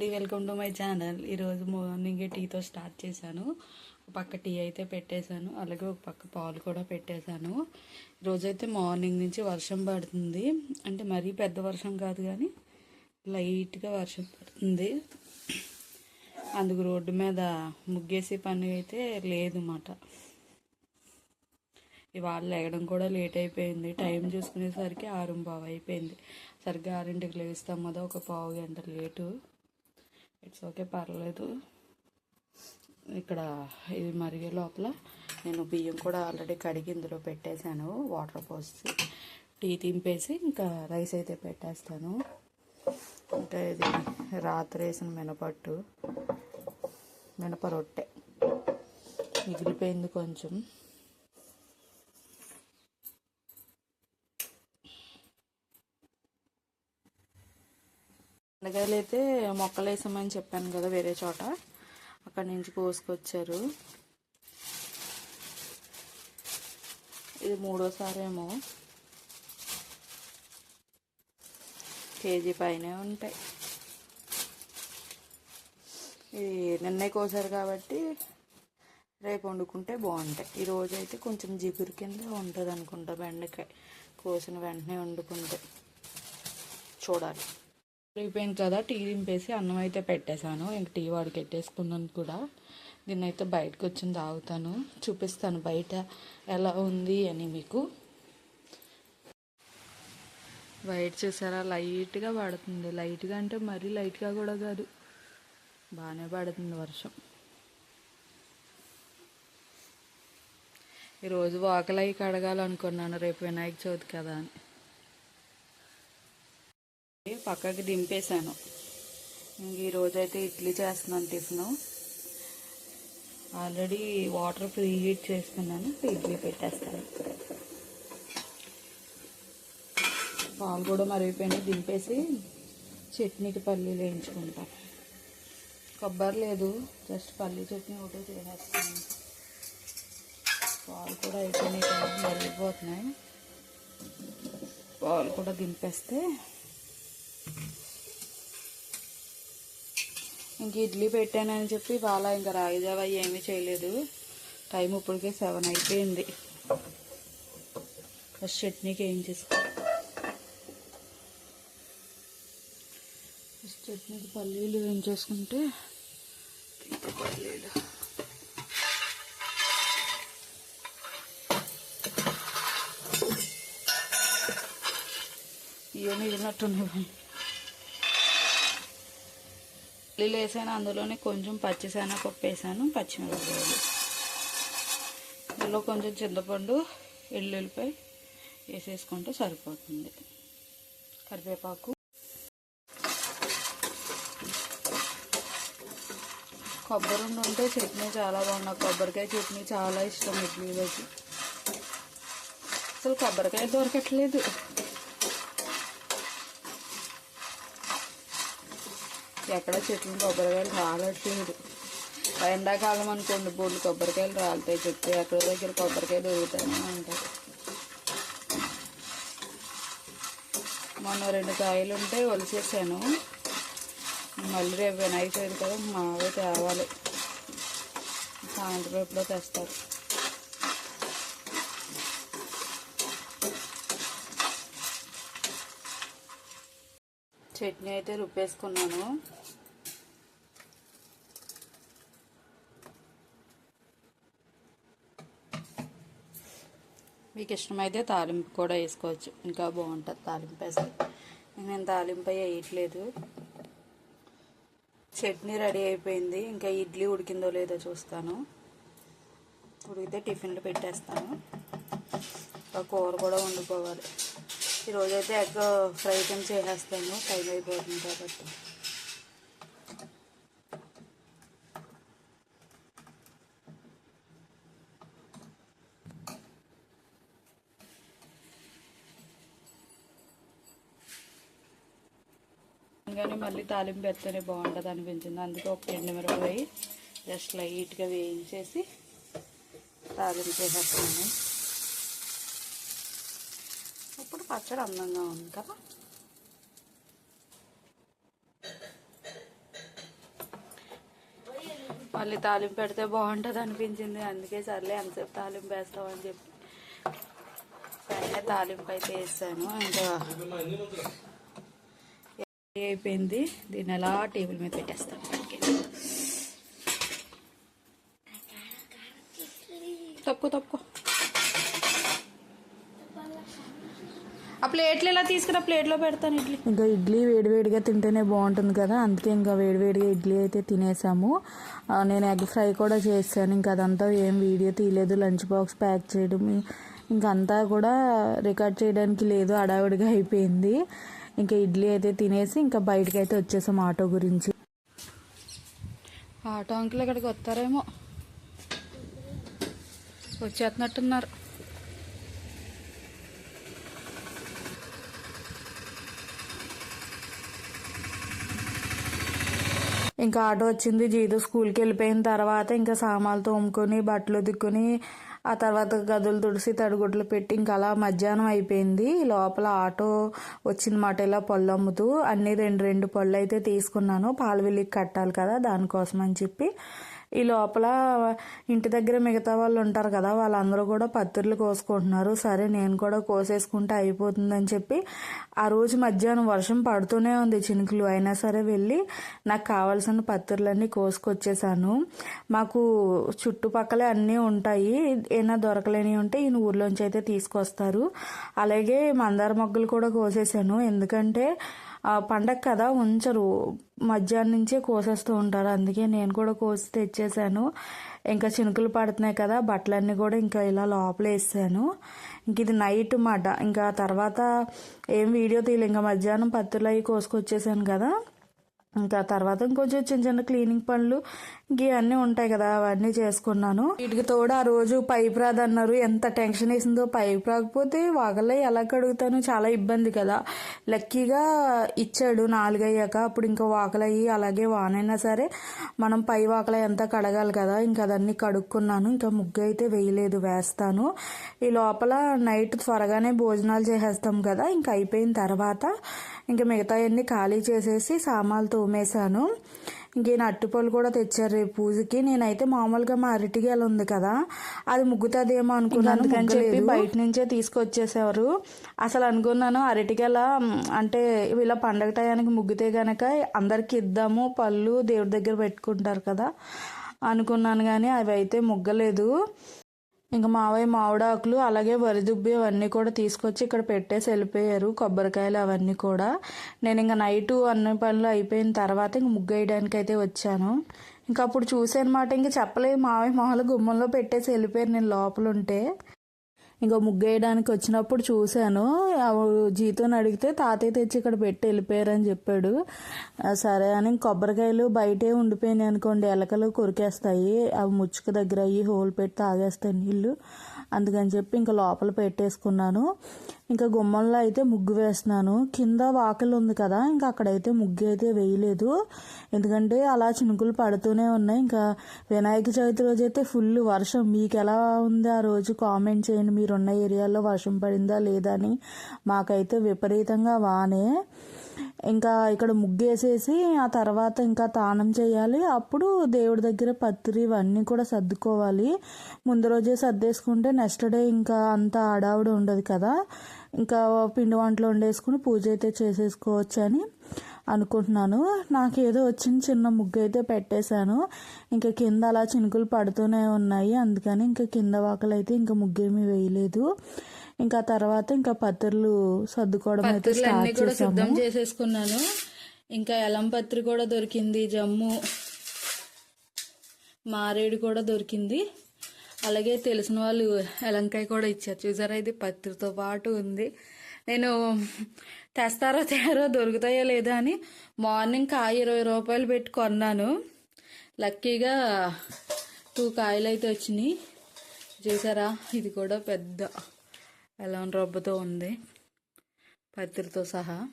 అండి welcome to my channel ఈరోజు మార్నింగే టీతో స్టార్ట్ చేశాను. ఒక పక్క టీ అయితే పెట్టేశాను అలాగే ఒక పక్క పాలు కూడా పెట్టేశాను. ఈరోజైతే మార్నింగ్ నుంచి వర్షం పడుతుంది. అంటే మరీ పెద్ద వర్షం కాదు కానీ లైట్గా వర్షం పడుతుంది. అందుకు రోడ్డు మీద ముగ్గేసే పని అయితే లేదన్నమాట. ఇవాళ లేగడం కూడా లేట్ అయిపోయింది. టైం చూసుకునేసరికి ఆరు పావు అయిపోయింది. సరిగ్గా ఆరింటికి లేస్తాం కదా ఒక పావు గంట లేటు. ఇట్స్ ఓకే పర్లేదు. ఇక్కడ ఇది మరిగే లోపల నేను బియ్యం కూడా ఆల్రెడీ కడిగి ఇందులో పెట్టేశాను వాటర్ పోసి టీ తింపేసి ఇంకా రైస్ అయితే పెట్టేస్తాను. ఇంకా ఇది రాత్రి వేసిన మినపట్టు మినప రొట్టె. మిగిలిపోయింది కొంచెం. బెండకాయలు అయితే మొక్కలు వేసామని చెప్పాను కదా వేరే చోట. అక్కడి నుంచి కోసుకొచ్చారు. ఇది మూడోసారి ఏమో కేజీ పైనే ఉంటాయి. ఇది నిన్నే కోసారు కాబట్టి రేపు వండుకుంటే బాగుంటాయి. ఈరోజు అయితే కొంచెం జిగురు కింద ఉంటుంది అనుకుంటా బెండకాయ. కోసిన వెంటనే వండుకుంటే. చూడాలి. అయిపోయింది కదా? టీ దింపేసి అన్నం అయితే పెట్టేశాను. ఇంక టీ వాడికి పెట్టేసుకున్నాను కూడా. దీన్ని అయితే బయటకు వచ్చింది తాగుతాను. చూపిస్తాను బయట ఎలా ఉంది అని మీకు. బయట చూసారా? లైట్గా పడుతుంది. లైట్గా అంటే మరీ లైట్గా కూడా కాదు. బాగానే పడుతుంది వర్షం. ఈరోజు వాకలై కడగాలనుకున్నాను. రేపు వినాయక చవితి కదా అని. పక్కకి దింపేశాను. ఇంక ఈరోజైతే ఇడ్లీ చేస్తున్నాను tiffin. Already water preheat చేసుకున్నాను ఇడ్లీ పెట్టేస్తాను. పాలు కూడా మరిగిపోయినాయి దింపేసి చట్నీకి పల్లీలు వేయించుకుంటాను కొబ్బరి లేదు జస్ట్ పల్లీ చట్నీ ఒకటే చేసేస్తాను. పాలు కూడా అయిపోయినాయి మరిగిపోతున్నాయి. పాలు కూడా దింపేస్తే ఇంక ఇడ్లీ పెట్టానని చెప్పి వాళ్ళ ఇంకా రాగిజావ ఏమీ చేయలేదు. టైం ఇప్పటికే సెవెన్ అయిపోయింది. ఫస్ట్ చట్నీకి ఏం చేసుకో? ఫస్ట్ చట్నీకి పల్లీలు ఏం చేసుకుంటే పల్లీలు. ఇవన్నీ ఉన్నట్టున్నాయి పల్లీలు వేసాను అందులోనే కొంచెం పచ్చిశనగపప్పు వేసాను పచ్చిమిరపకాయలు. అందులో కొంచెం చింతపండు ఎల్లుల్లిపై వేసేసుకుంటే సరిపోతుంది. కరివేపాకు కొబ్బరి ఉండి ఉంటే చట్నీ చాలా బాగుంది కొబ్బరికాయ చట్నీ చాలా ఇష్టం ఇడ్లీలోకి అసలు కొబ్బరికాయ దొరకట్లేదు. ఎక్కడ చెట్లు కొబ్బరికాయలు రాలట్లేదు. ఎండాకాలం అనుకోండి బోర్డు కొబ్బరికాయలు రాలుతాయి. చెప్తే ఎక్కడ దగ్గర కొబ్బరికాయలు దొరుకుతాయని ఉంటాయి మొన్న రెండు కాయలు ఉంటే ఒలిచేసాను. మళ్ళీ రేపు వినాయక చవితి కదా మావే తేవాలి. సాయంత్రం ఎప్పుడో తెస్తారు. చట్నీ అయితే రుబ్బేసుకున్నాను. మీకు ఇష్టమైతే తాలింపు కూడా వేసుకోవచ్చు. ఇంకా బాగుంటుంది తాలింపు వేస్తే నేను తాలింపు వేయట్లేదు. చట్నీ రెడీ అయిపోయింది. ఇంకా ఇడ్లీ ఉడికిందో లేదో చూస్తాను. ఉడికితే టిఫిన్లు పెట్టేస్తాను. ఇంకా కూర కూడా వండుకోవాలి. ఈరోజైతే ఎగ్ ఫ్రై ఐటమ్ చేసేస్తాను. టైం అయిపోతుంది కాబట్టి కానీ మళ్ళీ తాలింపు పెడితేనే బాగుంటుంది అనిపించింది. అందుకే ఒక ఎండు మిరపకాయ జస్ట్ లైట్గా వేయించేసి తాలింపు చేసేస్తాను ఇప్పుడు పచ్చడి అందంగా ఉంది కదా? మళ్ళీ తాలింపు పెడితే బాగుంటుంది అనిపించింది. అందుకే సర్లే ఎంతసేపు తాలింపు వేస్తామని చెప్పి సరే తాలింపు అయితే వేసాను. ఇంకా అయిపోయింది. దీన్ని అలా టేబుల్ మీద పెట్టేస్తాను తక్కువ తక్కువ ఆ ప్లేట్లు ఇలా తీసుకురా ప్లేట్లో పెడతాను ఇడ్లీ. ఇంకా ఇడ్లీ వేడివేడిగా తింటేనే బాగుంటుంది కదా. అందుకే ఇంకా వేడివేడిగా ఇడ్లీ అయితే తినేసాము. నేను ఎగ్ ఫ్రై కూడా చేశాను. ఇంకా అదంతా ఏం వీడియో తీయలేదు. లంచ్ బాక్స్ ప్యాక్ చేయడం ఇంకంతా అంతా కూడా రికార్డ్ చేయడానికి లేదు. అడావిడిగా అయిపోయింది. ఇంకా ఇడ్లీ అయితే తినేసి ఇంకా బయటకు అయితే వచ్చేసాం ఆటో గురించి. ఆటో అంకుల్ ఇక్కడికి వస్తారేమో. వచ్చేస్తున్నట్టున్నారు. ఇంకా ఆటో వచ్చింది జీతు స్కూల్కి వెళ్ళిపోయిన తర్వాత ఇంకా సామాన్లు తోముకొని బట్టలు ఉతుక్కొని ఆ తర్వాత గదులు తుడిసి తడిగుడ్లు పెట్టి ఇంకా అలా మధ్యాహ్నం అయిపోయింది. లోపల ఆటో వచ్చిందన్నమాట ఇలా పళ్ళు అమ్ముతూ అన్ని రెండు రెండు పళ్ళు అయితే తీసుకున్నాను. పాలు వెల్లికి కట్టాలి కదా దానికోసం అని చెప్పి ఈ లోపల ఇంటి దగ్గర మిగతా వాళ్ళు ఉంటారు కదా వాళ్ళందరూ కూడా పత్తిర్లు కోసుకుంటున్నారు. సరే నేను కూడా కోసేసుకుంటే అయిపోతుందని చెప్పి ఆ రోజు మధ్యాహ్నం వర్షం పడుతూనే ఉంది చినుకులు. అయినా సరే వెళ్ళి నాకు కావాల్సిన పత్తిర్లన్నీ కోసుకొచ్చేసాను. మాకు చుట్టుపక్కలే అన్నీ ఉంటాయి. ఏమైనా దొరకలేని ఉంటే ఈయన ఊర్లోంచి అయితే తీసుకొస్తారు. అలాగే మందార మొగ్గలు కూడా కోసేసాను. ఎందుకంటే పండగ కదా ఉంచరు. మధ్యాహ్నం నుంచే కోసేస్తూ ఉంటారు. అందుకే నేను కూడా కోసి తెచ్చేసాను. ఇంకా చినుకులు పడుతున్నాయి కదా బట్టలన్నీ కూడా ఇంకా ఇలా లోపల వేసాను. ఇంక ఇది నైట్ మాట. ఇంకా తర్వాత ఏం వీడియో తీయలే. ఇంకా మధ్యాహ్నం పత్తులు అవి కోసుకొచ్చేసాను కదా. ఇంకా తర్వాత ఇంకొంచెం చిన్న చిన్న క్లీనింగ్ పనులు ఇవన్నీ ఉంటాయి కదా అవన్నీ చేసుకున్నాను. వీటికి తోడు ఆ రోజు పైప్ రాదన్నారు ఎంత టెన్షన్ వేసిందో పైపు రాకపోతే వాగలే ఎలా కడుగుతాను? చాలా ఇబ్బంది కదా. లక్కీగా ఇచ్చాడు నాలుగయ్యాక. అప్పుడు ఇంకా వాకలయ్యి అలాగే వానైనా సరే మనం పై వాకల ఎంత కడగాలి కదా. ఇంకా అదన్నీ కడుక్కున్నాను. ఇంకా ముగ్గు అయితే వేయలేదు వేస్తాను. ఈ లోపల నైట్ త్వరగానే భోజనాలు చేసేస్తాం కదా. ఇంకా అయిపోయిన తర్వాత ఇంకా మిగతాయన్నీ ఖాళీ చేసేసి సామాన్లు తోమేశాను. ఇంక ఈయన అట్టుపళ్ళు కూడా తెచ్చారు రేపు పూజకి. నేనైతే మామూలుగా మా అరటిగేల ఉంది కదా అది ముగ్గుతుందేమో అనుకున్నాను చెప్పి బయట నుంచే తీసుకొచ్చేసేవారు. అసలు అనుకున్నాను అరటిగేల అంటే ఇలా పండగ టయానికి ముగ్గితే గనక అందరికి ఇద్దాము పళ్ళు దేవుడి దగ్గర పెట్టుకుంటారు కదా అనుకున్నాను కానీ అవి అయితే ముగ్గలేదు. ఇంకా మావయ్య మామిడాకులు అలాగే వరిదుబ్బి అవన్నీ కూడా తీసుకొచ్చి ఇక్కడ పెట్టేసి వెళ్ళిపోయారు. కొబ్బరికాయలు అవన్నీ కూడా. నేను ఇంకా నైటు అన్ని పనులు అయిపోయిన తర్వాత ఇంక ముగ్గు వేయడానికి అయితే వచ్చాను. ఇంకా అప్పుడు చూసానమాట ఇంక చెప్పలేదు మావయ్య మామూలు గుమ్మంలో పెట్టేసి వెళ్ళిపోయారు. నేను లోపల ఉంటే ఇంకా ముగ్గు వేయడానికి వచ్చినప్పుడు చూశాను. జీతోని జీతం అడిగితే తాతయ్య తెచ్చి ఇక్కడ పెట్టి వెళ్ళిపోయారని చెప్పాడు. సరే అని కొబ్బరికాయలు బయటే ఉండిపోయినాయి అనుకోండి. ఎలకలు కొరికేస్తాయి. అవి ముచ్చుకు దగ్గర అయ్యి హోల్ పెట్టి తాగేస్తాయి నీళ్ళు అందుకని చెప్పి ఇంకా లోపల పెట్టేసుకున్నాను. ఇంకా గుమ్మంలో అయితే ముగ్గు వేస్తున్నాను. కింద వాకిలు ఉంది కదా ఇంకా అక్కడైతే ముగ్గు అయితే వేయలేదు. ఎందుకంటే అలా చినుకులు పడుతూనే ఉన్నాయి. ఇంకా వినాయక చవితి రోజు అయితే ఫుల్ వర్షం. మీకు ఎలా ఉంది ఆ రోజు? కామెంట్ చేయండి. మీరున్న ఏరియాలో వర్షం పడిందా లేదా అని మాకైతే విపరీతంగా వానే. ఇంకా ఇక్కడ ముగ్గేసేసి ఆ తర్వాత ఇంకా తానం చేయాలి. అప్పుడు దేవుడి దగ్గర పత్రి ఇవన్నీ కూడా సర్దుకోవాలి. ముందు రోజే సర్దేసుకుంటే నెక్స్ట్ డే ఇంకా అంత ఆడావిడ ఉండదు కదా. ఇంకా పిండి వంటలు వండేసుకుని పూజ అయితే చేసేసుకోవచ్చు అని అనుకుంటున్నాను. నాకు ఏదో వచ్చిన చిన్న ముగ్గు అయితే పెట్టేశాను. ఇంకా కింద అలా చినుకులు పడుతూనే ఉన్నాయి. అందుకని ఇంకా కింద వాకలు అయితే ఇంకా ముగ్గేమీ వేయలేదు. ఇంకా తర్వాత ఇంకా పత్రులు సర్దుకోవడం అయితే స్టార్ట్ కూడా చేసాము. సిద్ధం చేసేసుకున్నాను. ఇంకా ఎలం పత్రి కూడా దొరికింది జమ్ము. మారేడు కూడా దొరికింది. అలాగే తెలిసిన వాళ్ళు ఎలంకాయ కూడా ఇచ్చారు. చూసారా ఇది పత్రితో పాటు ఉంది. నేను తెస్తారో తేరో దొరుకుతాయో లేదా అని మార్నింగ్ కాయ ఇరవై రూపాయలు పెట్టి కొన్నాను. లక్కీగా టూ కాయలు అయితే వచ్చినాయి. చూసారా ఇది కూడా పెద్ద ఎలాం రబ్బతో ఉంది. పత్రితో సహా.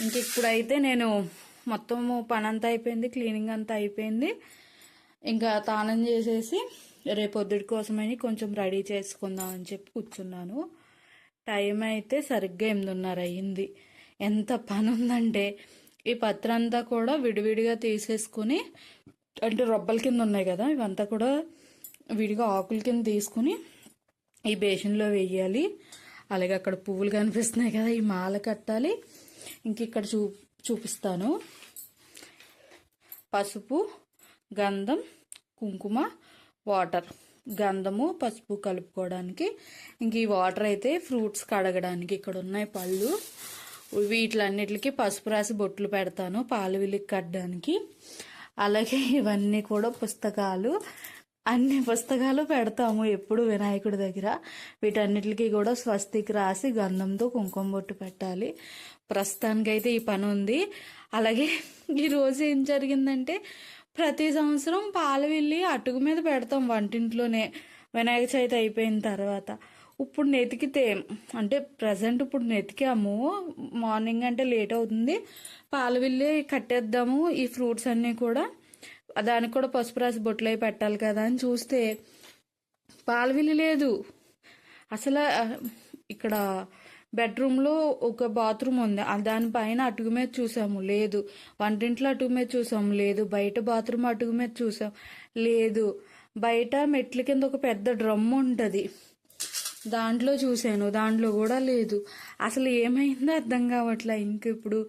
ఇంక ఇప్పుడైతే నేను మొత్తం పని అంతా అయిపోయింది క్లీనింగ్ అంతా అయిపోయింది. ఇంకా తానం చేసేసి రేపు కోసమని కొంచెం రెడీ చేసుకుందాం అని చెప్పి కూర్చున్నాను. టైం అయితే సరిగ్గా ఎనిమిదిన్నర అయ్యింది. ఎంత పని ఉందంటే ఈ పత్రంతా అంతా కూడా విడివిడిగా తీసేసుకుని అంటే రొబ్బల కింద ఉన్నాయి కదా ఇవంతా కూడా విడిగా ఆకుల కింద తీసుకుని ఈ బేషన్లో వేయాలి. అలాగే అక్కడ పువ్వులు కనిపిస్తున్నాయి కదా ఈ మాల కట్టాలి. ఇంక ఇక్కడ చూ చూపిస్తాను. పసుపు గంధం కుంకుమ వాటర్. గంధము పసుపు కలుపుకోవడానికి. ఇంక ఈ వాటర్ అయితే ఫ్రూట్స్ కడగడానికి ఇక్కడ ఉన్నాయి పళ్ళు. వీటిలన్నిటికి పసుపు రాసి బొట్లు పెడతాను పాలు విలికి కట్టడానికి. అలాగే ఇవన్నీ కూడా పుస్తకాలు. అన్ని పుస్తకాలు పెడతాము ఎప్పుడు వినాయకుడి దగ్గర. వీటన్నిటికీ కూడా స్వస్తికి రాసి గంధంతో కుంకుమ బొట్టు పెట్టాలి. ప్రస్తుతానికైతే ఈ పని ఉంది. అలాగే ఈరోజు ఏం జరిగిందంటే ప్రతి సంవత్సరం పాలు వెళ్ళి అటుకు మీద పెడతాం వంటింట్లోనే. వినాయక చవితి అయిపోయిన తర్వాత. ఇప్పుడు నెతికితే అంటే ప్రజెంట్ ఇప్పుడు నెతికాము. మార్నింగ్ అంటే లేట్ అవుతుంది. పాలు వెళ్ళి కట్టేద్దాము. ఈ ఫ్రూట్స్ అన్నీ కూడా దానికి కూడా పసుపు రాసి బొట్లు అవి పెట్టాలి కదా అని చూస్తే పాలవిల్లి లేదు. అసలు ఇక్కడ బెడ్రూమ్లో ఒక బాత్రూమ్ ఉంది. దానిపైన అటుకు మీద చూసాము. లేదు. వంటింట్లో అటుకు మీద చూసాము. లేదు. బయట బాత్రూమ్ అటుకు మీద చూసాం. లేదు. బయట మెట్ల కింద ఒక పెద్ద డ్రమ్ ఉంటుంది. దాంట్లో చూశాను. దాంట్లో కూడా లేదు. అసలు ఏమైందో అర్థం కావట్లే. ఇంక ఇప్పుడు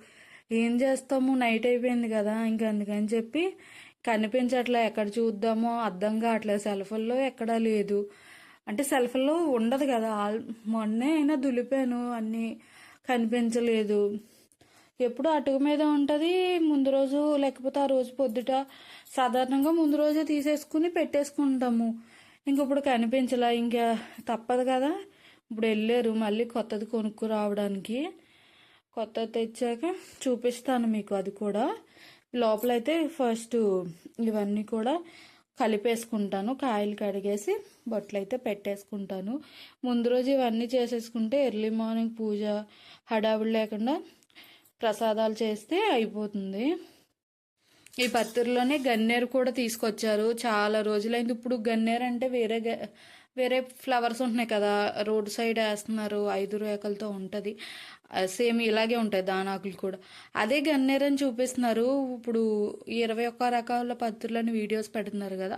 ఏం చేస్తాము? నైట్ అయిపోయింది కదా. ఇంక అందుకని చెప్పి కనిపించట్లే ఎక్కడ చూద్దామో అర్థం కావట్లేదు. సెల్ఫుల్లో ఎక్కడా లేదు. అంటే సెల్ఫుల్లో ఉండదు కదా. ఆల్ మొన్నే అయినా దులిపాను. అన్నీ కనిపించలేదు. ఎప్పుడు అటుకు మీద ఉంటుంది? ముందు రోజు లేకపోతే ఆ రోజు పొద్దుట సాధారణంగా ముందు రోజే తీసేసుకుని పెట్టేసుకుంటాము. ఇంక ఇప్పుడు కనిపించలా. ఇంకా తప్పదు కదా. ఇప్పుడు వెళ్ళారు. మళ్ళీ కొత్తది కొనుక్కు రావడానికి. కొత్తది తెచ్చాక చూపిస్తాను మీకు అది కూడా. లోపలైతే ఫస్ట్ ఇవన్నీ కూడా కలిపేసుకుంటాను. కాయలు కడిగేసి బొట్లు అయితే పెట్టేసుకుంటాను. ముందు రోజు ఇవన్నీ చేసేసుకుంటే ఎర్లీ మార్నింగ్ పూజ హడావుడి లేకుండా ప్రసాదాలు చేస్తే అయిపోతుంది. ఈ పత్తిరిలోనే గన్నేరు కూడా తీసుకొచ్చారు. చాలా రోజులైంది. ఇప్పుడు గన్నేరు అంటే వేరే గ- వేరే ఫ్లవర్స్ ఉంటున్నాయి కదా రోడ్ సైడ్ వేస్తున్నారు ఐదు రేఖలతో ఉంటుంది. సేమ్ ఇలాగే ఉంటాయి దానాకులు కూడా. అదే గన్నేరు అని చూపిస్తున్నారు. ఇప్పుడు ఇరవై ఒక్క రకాల పత్తులని వీడియోస్ పెడుతున్నారు కదా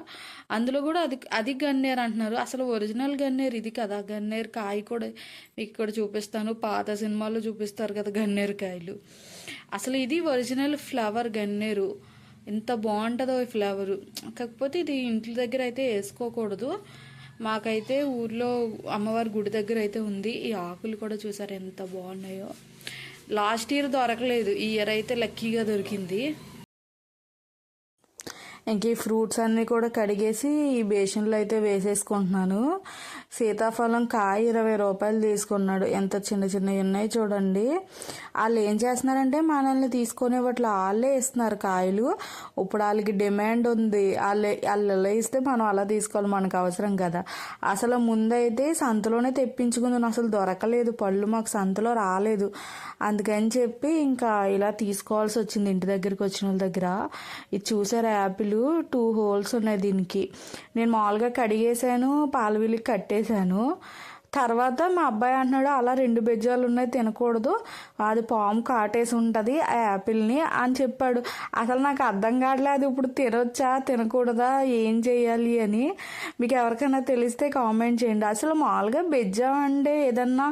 అందులో కూడా అది అది గన్నేరు అంటున్నారు. అసలు ఒరిజినల్ గన్నేరు ఇది కదా గన్నేరు కాయ కూడా మీకు ఇక్కడ చూపిస్తాను. పాత సినిమాల్లో చూపిస్తారు కదా గన్నేరు కాయలు. అసలు ఇది ఒరిజినల్ ఫ్లవర్ గన్నేరు. ఎంత బాగుంటుందో ఈ ఫ్లవరు. కాకపోతే ఇది ఇంటి దగ్గర అయితే వేసుకోకూడదు. మాకైతే ఊర్లో అమ్మవారి గుడి దగ్గర అయితే ఉంది. ఈ ఆకులు కూడా చూసారు ఎంత బాగున్నాయో. లాస్ట్ ఇయర్ దొరకలేదు. ఈ ఇయర్ అయితే లక్కీగా దొరికింది. ఇంక ఈ ఫ్రూట్స్ అన్నీ కూడా కడిగేసి ఈ బేషన్లో అయితే వేసేసుకుంటున్నాను. సీతాఫలం కాయ ఇరవై రూపాయలు తీసుకున్నాడు. ఎంత చిన్న చిన్నవి ఉన్నాయి చూడండి. వాళ్ళు ఏం చేస్తున్నారంటే మనల్ని తీసుకునే వాటిలో వాళ్ళే ఇస్తున్నారు కాయలు. ఇప్పుడు వాళ్ళకి డిమాండ్ ఉంది. వాళ్ళు వాళ్ళు ఎలా ఇస్తే మనం అలా తీసుకోవాలి మనకు అవసరం కదా. అసలు ముందైతే సంతలోనే తెప్పించుకుంది అసలు దొరకలేదు. పళ్ళు మాకు సంతలో రాలేదు. అందుకని చెప్పి ఇంకా ఇలా తీసుకోవాల్సి వచ్చింది ఇంటి దగ్గరికి వచ్చిన వాళ్ళ దగ్గర. ఇది చూసారు యాపిల్? టూ హోల్స్ ఉన్నాయి దీనికి. నేను మామూలుగా కడిగేసాను. కట్టేసి కట్టేశాను తర్వాత మా అబ్బాయి అంటున్నాడు అలా రెండు బెజ్జాలు ఉన్నాయి తినకూడదు. అది పాము కాటేసి ఉంటుంది ఆ యాపిల్ని అని చెప్పాడు. అసలు నాకు అర్థం కావట్లేదు ఇప్పుడు తినొచ్చా తినకూడదా ఏం చేయాలి అని. మీకు ఎవరికైనా తెలిస్తే కామెంట్ చేయండి. అసలు మామూలుగా బెజ్జా అంటే ఏదన్నా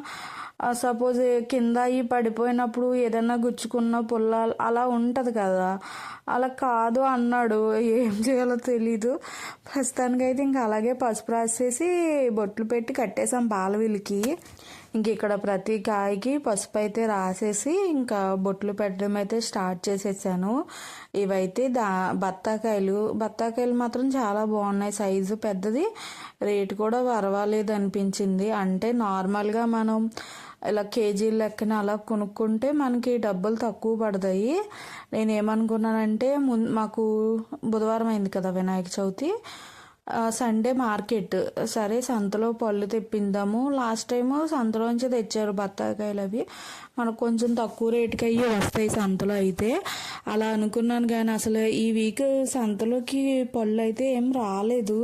సపోజ్ కింద ఈ పడిపోయినప్పుడు ఏదైనా గుచ్చుకున్న పుల్ల అలా ఉంటుంది కదా. అలా కాదు అన్నాడు. ఏం చేయాలో తెలీదు. ప్రస్తుతానికైతే ఇంకా అలాగే పసుపు రాసేసి బొట్లు పెట్టి కట్టేసాం బాలవీలకి ఇంక ఇక్కడ ప్రతి కాయకి పసుపు అయితే రాసేసి ఇంకా బొట్లు పెట్టడం అయితే స్టార్ట్ చేసేసాను. ఇవైతే దా బత్తాకాయలు. బత్తాకాయలు మాత్రం చాలా బాగున్నాయి. సైజు పెద్దది. రేటు కూడా పర్వాలేదు అనిపించింది. అంటే నార్మల్గా మనం ఇలా కేజీల లెక్కన అలా కొనుక్కుంటే మనకి డబ్బులు తక్కువ పడతాయి. నేను ఏమనుకున్నానంటే ముందు మాకు బుధవారం అయింది కదా వినాయక చవితి. Sunday market. సరే సంతలో పళ్ళు తెప్పిందాము. లాస్ట్ టైం సంతలోంచి తెచ్చారు బత్తాకాయలు అవి. మనకు కొంచెం తక్కువ రేటుకి అయ్యి వస్తాయి సంతలో అయితే. అలా అనుకున్నాను కానీ అసలు ఈ వీక్ సంతలోకి పళ్ళు అయితే ఏం రాలేదు.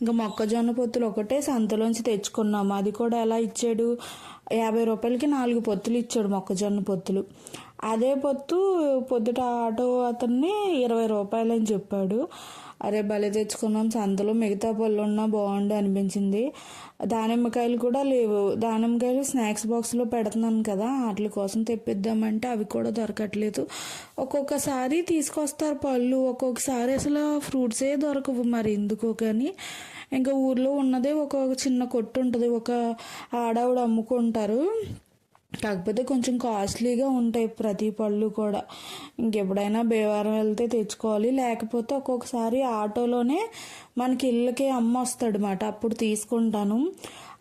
ఇంకా మొక్కజొన్న పొత్తులు ఒకటే సంతలోంచి తెచ్చుకున్నాము. అది కూడా ఎలా ఇచ్చాడు? యాభై రూపాయలకి నాలుగు పొత్తులు ఇచ్చాడు మొక్కజొన్న పొత్తులు. అదే పొత్తు పొద్దుట ఆటో అతన్ని ఇరవై రూపాయలు అని చెప్పాడు. అరే భలే తెచ్చుకున్నాం సంతలో మిగతా పళ్ళు ఉన్నా బాగుండు అనిపించింది. దానిమ్మకాయలు కూడా లేవు. దానిమ్మకాయలు స్నాక్స్ బాక్స్లో పెడుతున్నాను కదా వాటి కోసం తెప్పిద్దామంటే అవి కూడా దొరకట్లేదు. ఒక్కొక్కసారి తీసుకొస్తారు పళ్ళు. ఒక్కొక్కసారి అసలు ఫ్రూట్సే దొరకవు మరి ఎందుకో కానీ. ఇంకా ఊర్లో ఉన్నదే ఒక చిన్న కొట్టు ఉంటుంది. ఒక ఆడావిడ అమ్ముకుంటారు. కాకపోతే కొంచెం కాస్ట్లీగా ఉంటాయి ప్రతి పళ్ళు కూడా. ఇంకెప్పుడైనా బేవారం వెళ్తే తెచ్చుకోవాలి. లేకపోతే ఒక్కొక్కసారి ఆటోలోనే మనకి ఇళ్ళకే అమ్మ వస్తాడనమాట అప్పుడు తీసుకుంటాను.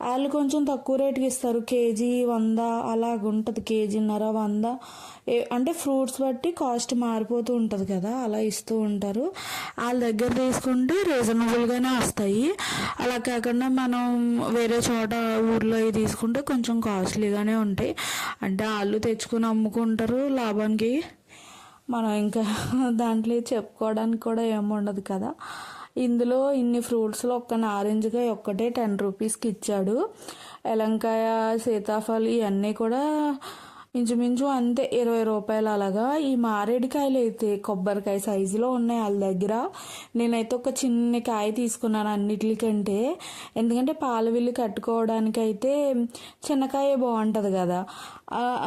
వాళ్ళు కొంచెం తక్కువ రేటుకి ఇస్తారు. కేజీ వంద అలాగుంటుంది. కేజీన్నర వంద. అంటే ఫ్రూట్స్ బట్టి కాస్ట్ మారిపోతూ ఉంటుంది కదా అలా ఇస్తూ ఉంటారు. వాళ్ళ దగ్గర తీసుకుంటే రీజనబుల్గానే వస్తాయి. అలా కాకుండా మనం వేరే చోట ఊర్లో అవి తీసుకుంటే కొంచెం కాస్ట్లీగానే ఉంటాయి. అంటే వాళ్ళు తెచ్చుకుని అమ్ముకుంటారు లాభానికి. మనం ఇంకా దాంట్లో చెప్పుకోవడానికి కూడా ఏముండదు కదా. ఇందులో ఇన్ని ఫ్రూట్స్లో ఒక్క నారింజకాయ ఒక్కటే టెన్ రూపీస్కి ఇచ్చాడు. ఎలంకాయ సీతాఫలం ఇవన్నీ కూడా ఇంచుమించు అంతే ఇరవై రూపాయలు అలాగా. ఈ మారేడుకాయలు అయితే కొబ్బరికాయ సైజులో ఉన్నాయి వాళ్ళ దగ్గర. నేనైతే ఒక చిన్న కాయ తీసుకున్నాను అన్నిటికంటే. ఎందుకంటే పాల విల్లు కట్టుకోవడానికి అయితే చిన్నకాయ బాగుంటుంది కదా.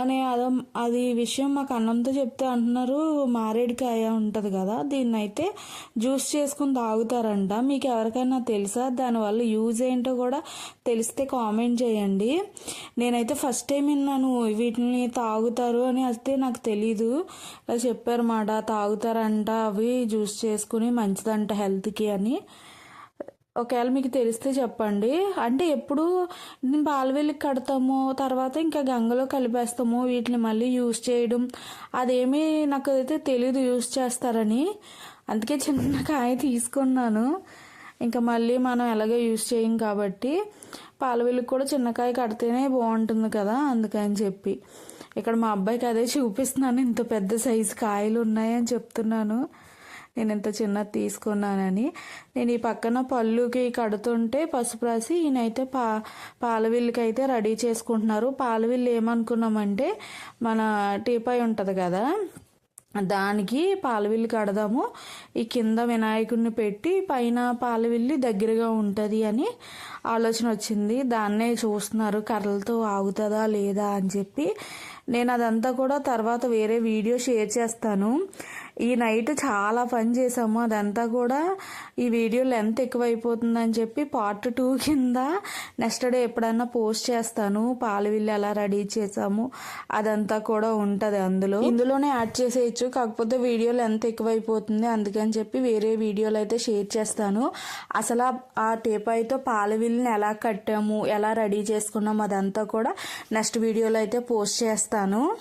అనే అదో అది విషయం మాకు అన్నంతో చెప్తే అంటున్నారు మారేడుకాయ ఉంటుంది కదా దీన్ని అయితే జ్యూస్ చేసుకుని తాగుతారంట. మీకు ఎవరికైనా తెలుసా? దానివల్ల యూజ్ ఏంటో కూడా తెలిస్తే కామెంట్ చేయండి. నేనైతే ఫస్ట్ టైం విన్నాను వీటిని తాగుతారు అని అయితే నాకు తెలీదు. ఇలా చెప్పారన్నమాట తాగుతారంట అవి జ్యూస్ చేసుకుని మంచిదంట హెల్త్కి అని. ఒకవేళ మీకు తెలిస్తే చెప్పండి. అంటే ఎప్పుడు పాలవెల్లికి కడతాము తర్వాత ఇంకా గంగలో కలిపేస్తాము వీటిని మళ్ళీ యూస్ చేయడం. అదేమీ నాకు అయితే తెలీదు యూస్ చేస్తారని. అందుకే చిన్న కాయ తీసుకున్నాను. ఇంకా మళ్ళీ మనం ఎలాగో యూస్ చేయం కాబట్టి. పాలవెల్లికి కూడా చిన్నకాయ కడితేనే బాగుంటుంది కదా అందుకని చెప్పి. ఇక్కడ మా అబ్బాయికి అదే చూపిస్తున్నాను. ఇంత పెద్ద సైజు కాయలు ఉన్నాయని చెప్తున్నాను. నేను ఇంత చిన్నది తీసుకున్నానని. నేను ఈ పక్కన పళ్ళుకి కడుతుంటే పసుపు రాసి ఈయనైతే పా పాలవిల్లుకి అయితే రెడీ చేసుకుంటున్నారు. పాలవిల్లు ఏమనుకున్నామంటే మన టీపాయ్ ఉంటుంది కదా దానికి పాలవిల్లు కడదాము. ఈ కింద వినాయకుడిని పెట్టి పైన పాలవిల్లి దగ్గరగా ఉంటుంది అని ఆలోచన వచ్చింది. దాన్నే చూస్తున్నారు కర్రలతో ఆగుతుందా లేదా అని చెప్పి. నేను అదంతా కూడా తర్వాత వేరే వీడియో షేర్ చేస్తాను. ఈ నైట్ చాలా పని చేసాము అదంతా కూడా ఈ వీడియో లెంత్ ఎక్కువైపోతుందని చెప్పి పార్ట్ టూ కింద నెక్స్ట్ డే ఎప్పుడన్నా పోస్ట్ చేస్తాను. పాలవిల్లు ఎలా రెడీ చేసాము అదంతా కూడా ఉంటుంది అందులో. ఇందులోనే యాడ్ చేసేయచ్చు. కాకపోతే వీడియో లెంత్ ఎక్కువైపోతుంది. అందుకని చెప్పి వేరే వీడియోలు అయితే షేర్ చేస్తాను. అసలు ఆ- టేపాయితో పాలవిల్ని ఎలా కట్టాము ఎలా రెడీ చేసుకున్నాము అదంతా కూడా నెక్స్ట్ వీడియోలో అయితే పోస్ట్ చేస్తాను.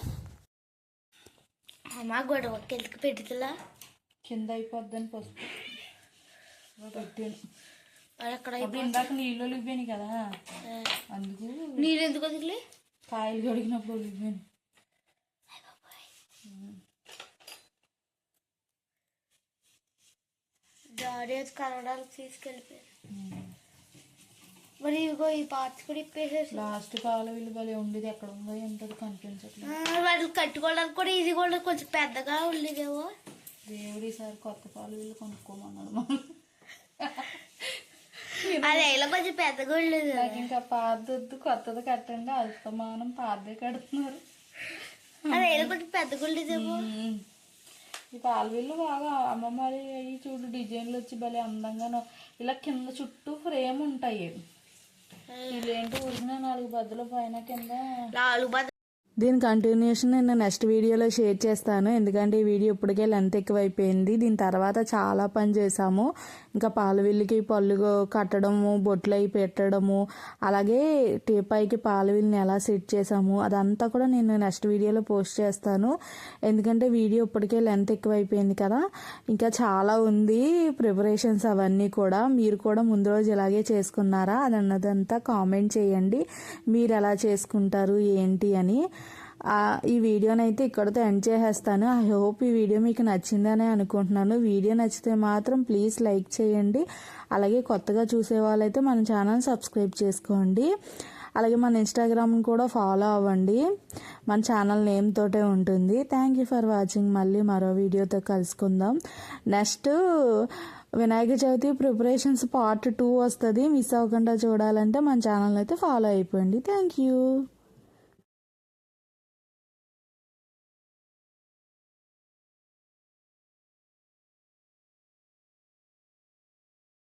అమ్మ గొడవ కిందకి పెడుతులా? కింద అయిపోద్దని పసుపు. పెట్టాను. అప్పుడు ఇందాక నీళ్ళు ఒలిగిపోయాను కదా. అందుకు నీళ్ళు ఎందుకు వదిలే? కాయలు కడిగినప్పుడు ఒలిగిపోయాను డాడీ అది కనడానికి తీసుకెళ్ళిపోయారు. మరి ఇదిగో ఈ పార్ట్స్ కూడా ఇప్పేసేసి. లాస్ట్ పాల విల్లు భలే ఉండేది ఎక్కడ ఉందో ఏంటో కనిపించట్లేదు. వాటిని కట్టుకోవడానికి కూడా ఇది కూడా కొంచెం పెద్దగా ఉండేదేమో. దేవుడు ఈసారి కొత్త పాల విల్లు కొనుక్కోమన్నాడు. అది ఇలా కొంచెం పెద్దగా ఉండేది. నాకు ఇంకా పాతొద్దు కొత్తది కట్టండి అల్పమానం పాతదే కడుతున్నారు. అది ఇలా కొంచెం పెద్దగా ఉండేదేమో. ఈ పాల విల్లు బాగా అమ్మమ్మ అవి చూడు డిజైన్లు వచ్చి భలే అందంగా ఇలా కింద చుట్టూ ఫ్రేమ్ ఉంటాయి. ఏంటి ఊరికిన నాలుగు బద్దలు పైన కింద. నాలుగు బద్ద దీని కంటిన్యూషన్ నేను నెక్స్ట్ వీడియోలో షేర్ చేస్తాను. ఎందుకంటే ఈ వీడియో ఇప్పటికే లెంత్ ఎక్కువైపోయింది. దీని తర్వాత చాలా పని చేసాము ఇంకా పాలవిల్లికి పళ్ళు కట్టడము బొట్లు అయి పెట్టడము అలాగే టీపాయికి పాలవిల్లిని ఎలా సెట్ చేసాము అదంతా కూడా నేను నెక్స్ట్ వీడియోలో పోస్ట్ చేస్తాను. ఎందుకంటే వీడియో ఇప్పటికే లెంత్ ఎక్కువైపోయింది కదా. ఇంకా చాలా ఉంది ప్రిపరేషన్స్ అవన్నీ కూడా. మీరు కూడా ముందు రోజు ఇలాగే చేసుకున్నారా? అది కామెంట్ చేయండి. మీరు ఎలా చేసుకుంటారు? ఏంటి అని. ఈ వీడియోని అయితే ఇక్కడితో ఎండ్ చేసేస్తాను. ఐ హోప్ ఈ వీడియో మీకు నచ్చిందని అనుకుంటున్నాను. వీడియో నచ్చితే మాత్రం ప్లీజ్ లైక్ చేయండి. అలాగే కొత్తగా చూసే వాళ్ళైతే మన ఛానల్ సబ్స్క్రైబ్ చేసుకోండి. అలాగే మన ఇన్స్టాగ్రామ్ కూడా ఫాలో అవ్వండి. మన ఛానల్ నేమ్ తోటే ఉంటుంది. థ్యాంక్ యూ ఫర్ వాచింగ్ మళ్ళీ మరో వీడియోతో కలుసుకుందాం. Next Vinayaka Chavithi preparations part two వస్తుంది. మిస్ అవ్వకుండా చూడాలంటే మన ఛానల్ అయితే ఫాలో అయిపోయింది థ్యాంక్ యూ